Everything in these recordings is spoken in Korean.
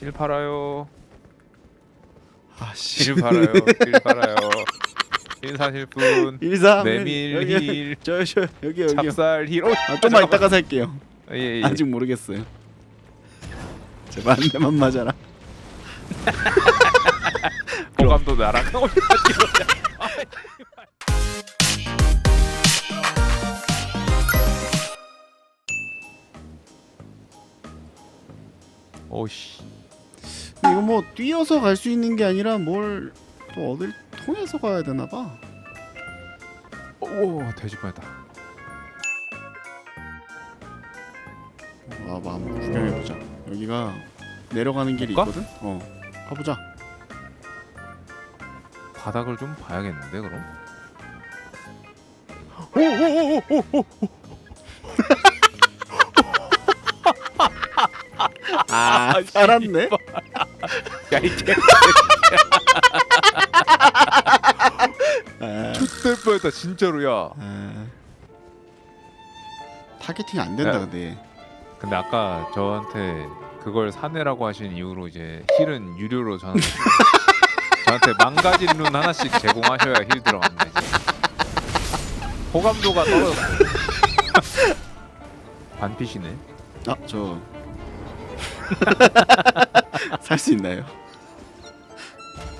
실 팔아요. 아씨 실 팔아요. 실 팔아요. 실 사실 분. 일사 메밀 여기 힐. 저저 여기 여기요 찹쌀 힐. 오, 아, 좀만 이따가 살게요 예, 예. 아직 모르겠어요 제발 한 대만 맞아라 호감도 나랑. 오, 오씨. 이거 뭐 뛰어서 갈 수 있는 게 아니라 뭘 또 어딜 통해서 가야 되나 봐 오, 돼지 뻔했다. 와, 뭐 한번 구경해 보자. 여기가 내려가는 길이 갈까? 있거든. 어, 가보자. 바닥을 좀 봐야겠는데 그럼. 아, 살았네. 야이 개. 아, 될 뻔했다 진짜로야. 아. 타겟팅 안 된다 야. 근데. 근데 아까 저한테 그걸 사내라고 하신 이후로 이제 힐은 유료로 저한테 저한테 망가진 룬 하나씩 제공하셔야 힐 들어갑니다. 이제. 호감도가 떨어졌어. 반피시네. 아, 저. 살 수 있나요?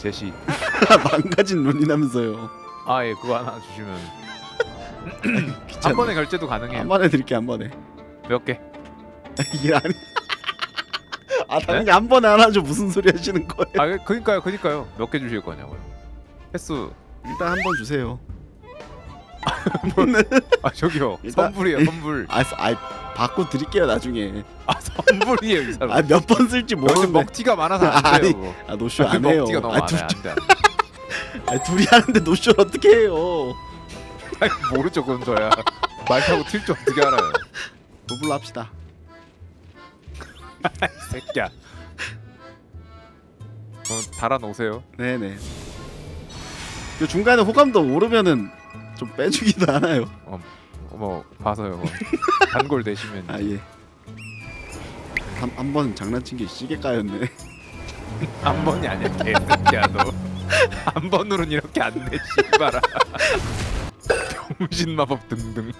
제시. 망가진 룬이라면서요. 아 예 그거 하나 주시면. 한 번에 결제도 가능해요. 한 번에 드릴게 한 번에. 몇 개? 이게 아니. 아, 당연히 한 번에 하나 줘 무슨 소리 하시는 거예요? 아 그- 그니까요 그니까요 몇 개 주실 거냐고요. 횟수 일단 한 번 주세요. 아 저기요 일단- 선불이에요 선불. 아, 아, 받고 드릴게요 나중에. 아 선불이에요 이 사람. 아, 몇 번 쓸지 모르는데. 먹튀가 많아서 안 아니, 돼요. 아, 노쇼 아, 안그 해요. 먹튀가 너무 아, 둘, 많아요. 안 돼. 안 돼. 아, 둘이 하는데 노쇼 어떻게 해요? 아니, 모르죠 그건 저야. 말 타고 튈 줄 어떻게 알아요? 노블로 합시다. 이 새끼야. 그럼 달아 놓으세요. 네네. 그 중간에 호감도 오르면은 좀 빼주기도 하나요? 뭐 봐서요. 뭐. 단골 되시면 아 예. 한 한 번 장난친 게 시계가였네. 한 번이 아니야 개새끼야 너. 한 번으로는 이렇게 안 돼. 씨발아. 병신 마법 등등.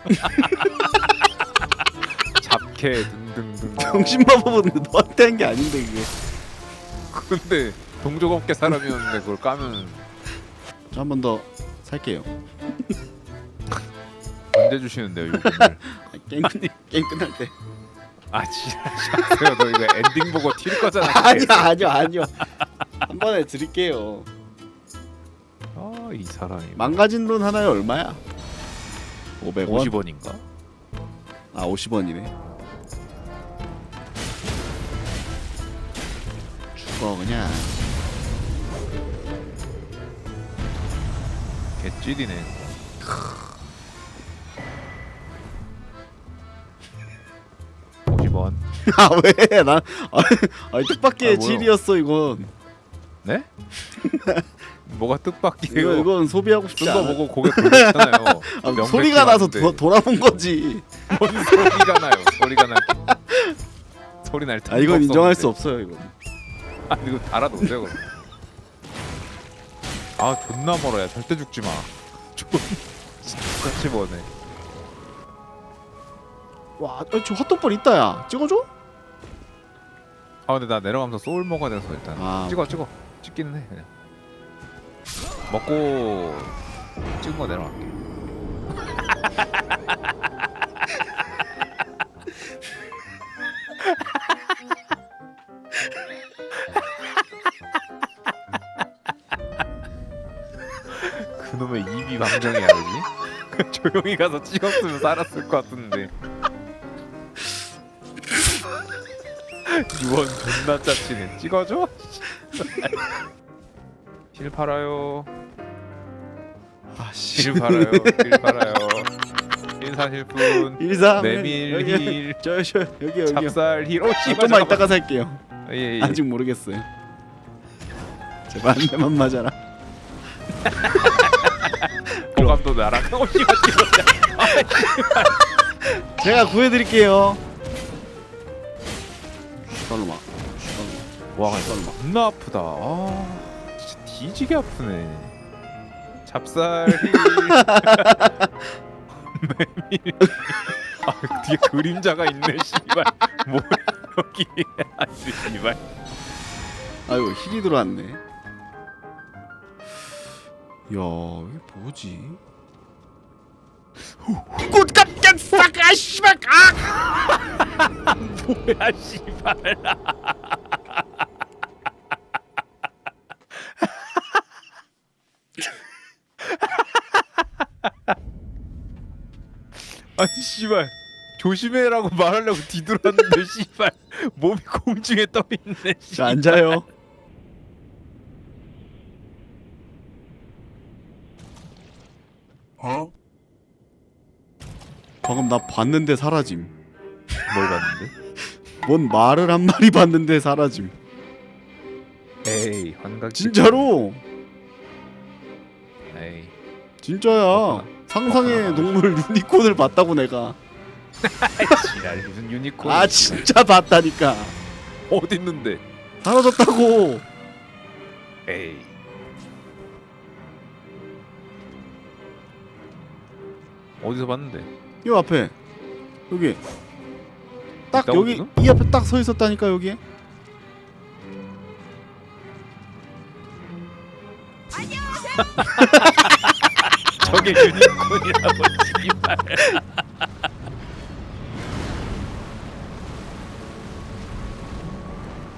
잡캐 등등등. 정신 마법은 너한테 한 게 아닌데 그게. 근데 동족 업계 사람이었는데 그걸 까면 저 한 번 더 살게요. 언제 주시는데요 요금을? 아, 게임 끝 게임 끝날 때. 아 지랄하세요 너 이거 엔딩 보고 튈 거잖아 아니야 아니요 아니요. 한 번에 드릴게요. 아이 사람이 망가진 돈 하나에 얼마야? 500원. 50원인가? 아 50원이네. 죽어 그냥. 개찌리네 아 왜? 나 아, 아니 뜻밖의 아? 질이었어 이건. 네? 뭐가 이거 뜻밖이에요 이건 소비하고 싶지 않아. 보고 고개 돌렸잖아요 아, 소리가 나서 도, 돌아본 거지. 뭔 소리가 나요 소리가 날 소리 날아 이건 인정할 수 없어요 이건. 아 이거 달아놓으세요 그럼 아 존나 멀어야 절대 죽지 마 존나 같이 뭐네 와, 어, 저 헛돈벌 있다야. 찍어줘? 아 근데 나 내려가면서 소울 먹어야 돼서 일단. 아, 찍어 찍어. 찍기는 해 그냥. 먹고 찍은 거 내려갈게. 그놈의 입이 방정이야 그지? 조용히 가서 찍었으면 살았을 것 같은데 유언 존나 짜치네 찍어줘? 실 팔아요 아씨. 실 팔아요 실 팔아요 실 사실 분 일사 메밀 힐 저저 여기 여기. 찹쌀 힐 오, 아, 씨발 좀만. 이따가 살게요. 예, 예. 아직 모르겠어요. 제발 한 대만 맞아라. 호감도 나랑 오 씨발 찍었다 제가 구해드릴게요. 슈가르마. 와 이거 겁나 아프다 아 진짜 뒤지게 아프네 잡살 메밀 아 뒤에 그림자가 있네 씨발 뭐야 여기 아주 씨발 아이고 힐이 들어왔네. 야 이게 뭐지? 꽃같게 싹아 씨발 아! 뭐야 씨발 아니 씨발 조심해라고 말하려고 뒤돌았는데 씨발 몸이 공중에 떠 있네 자 앉아요. 어? 방금 나 봤는데 사라짐. 뭘 봤는데? 뭔 말을 한 마리 봤는데 사라짐. 에이 환각 진짜로 에이 진짜야. 상상의 동물 유니콘을 봤다고 내가. 지랄 무슨 유니콘 아 진짜 봤다니까. 어디 있는데 사라졌다고. 에이 어디서 봤는데 이 앞에 여기 딱 있다고 여기 지금? 이 앞에 딱 서 있었다니까 여기. 저게 유니콘이라고 씨발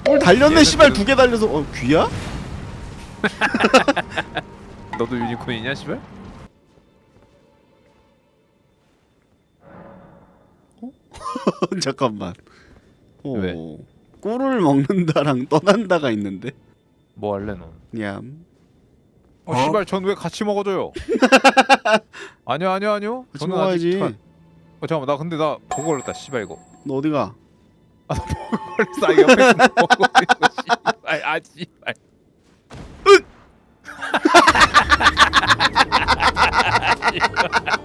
뭘 달렸네 얘는 씨발 그- 두개 달려서 어 귀야? 너도 유니콘이냐 씨발? 잠깐만. 어. 왜? 꿀을 먹는다랑 떠난다가 있는데. 뭐 할래 넌? 냠. 어, 씨발 전 왜 같이 먹어줘요? 아니요 아니요 아니요 같이 저는 먹어야지. 아직 전- 어 잠깐만 나 근데 나 버거 걸렸다 씨발 이거 너 어디가? 걸렸어 아, 옆에 버거 걸린 거 씨발 아 씨발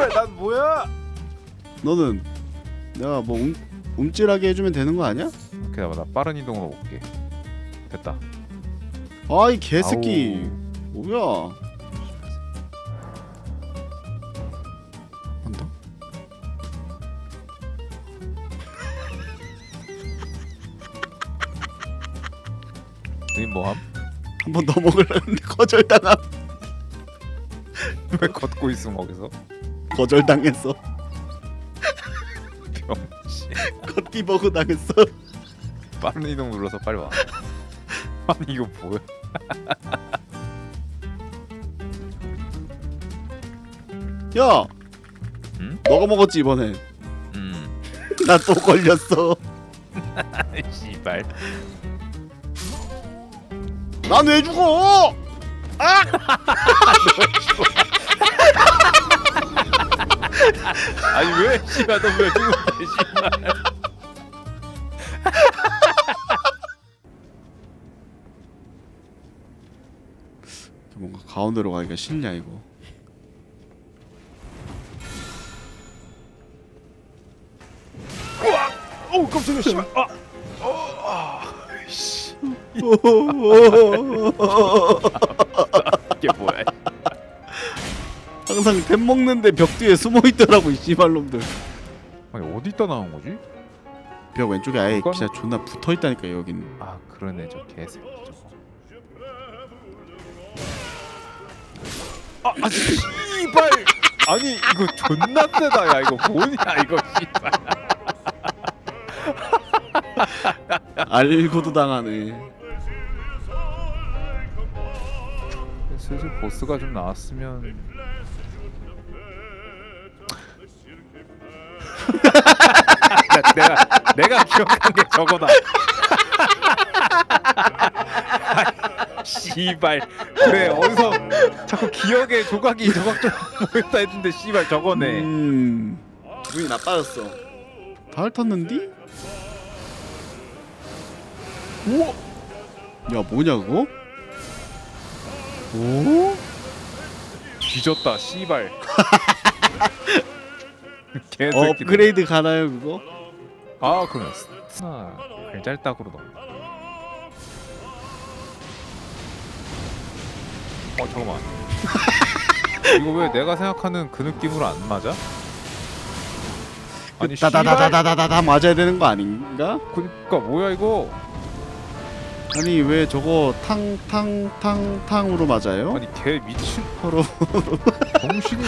씨발 난 뭐야? 너는 내가 뭐 움, 움찔하게 해주면 되는 거 아니야? 오케이 나 빠른 이동으로 올게 됐다 아이 개새끼. 아우. 뭐야? 한다? 님 뭐함? 한 번 더 먹으려는데 거절당함. 왜 걷고 있음 거기서? 거절당했어. 걷기 버그 당했어. 빠른 이동 눌러서 빨리 와 아니 이거 뭐야 야, 응? 너가 먹었지 이번엔. 음 나 또 걸렸어. 씨발 난 왜 죽어? 아 니 왜 씨발 너왜 죽는데 씨발 뭔가 가운데로 가기가 싫냐 이거. 어우 깜짝이야 씨발. 아! 씨, 이게 항상 템 먹는데 벽 뒤에 숨어 있더라고 이 씨발놈들. 아니 어디다 나온 거지? 벽 왼쪽에 아예 이건- 진짜 존나 붙어 있다니까 여긴. 아 그러네 저 개새끼 저거 아, 아 씨발 아니 이거 존나 세다 야 이거 뭐냐 이거 씨발 알고도 당하네. 슬슬 보스가 좀 나왔으면 내가 내가 기억한 게 저거다. 아이, 씨발 그래 어디서 자꾸 기억에 조각이 조각조각 모였다 했는데 씨발 저거네. 음. 기분이 나빠졌어. 다 핥았는디? 우와 야 뭐냐 그거? 오? 뒤졌다 씨발 개새끼 업그레이드 가나요 그거? 아 그러면 스나 발잘딱으로 넣어 어 잠깐만 이거 왜 내가 생각하는 그 느낌으로 안 맞아? 아니 씨발 다다다다다다다 맞아야 되는 거 아닌가? 그니까 뭐야 이거 아니 왜 저거 탕탕탕탕으로 맞아요? 아니 개 미친 서로 정신이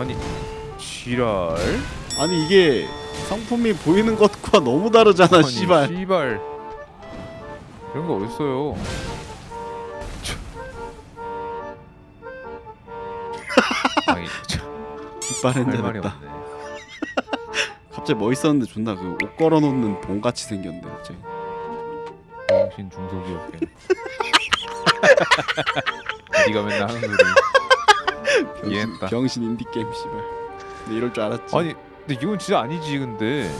아니 지랄? 아니 이게 상품이 보이는 것과 너무 다르잖아 아니, 씨발. 씨발. 이런 거 어딨어요? 아니 참, 뒷발은 할 말이 됐다. 없네. 갑자기 멋있었는데 존나 그 옷 걸어놓는 봉같이 생겼네 갑자기. 정신 중소기업계 네가 맨날 하는 소리 이해했다. 병신 인디 게임 씨발. 근데 이럴 줄 알았지. 아니 근데 이건 진짜 아니지 근데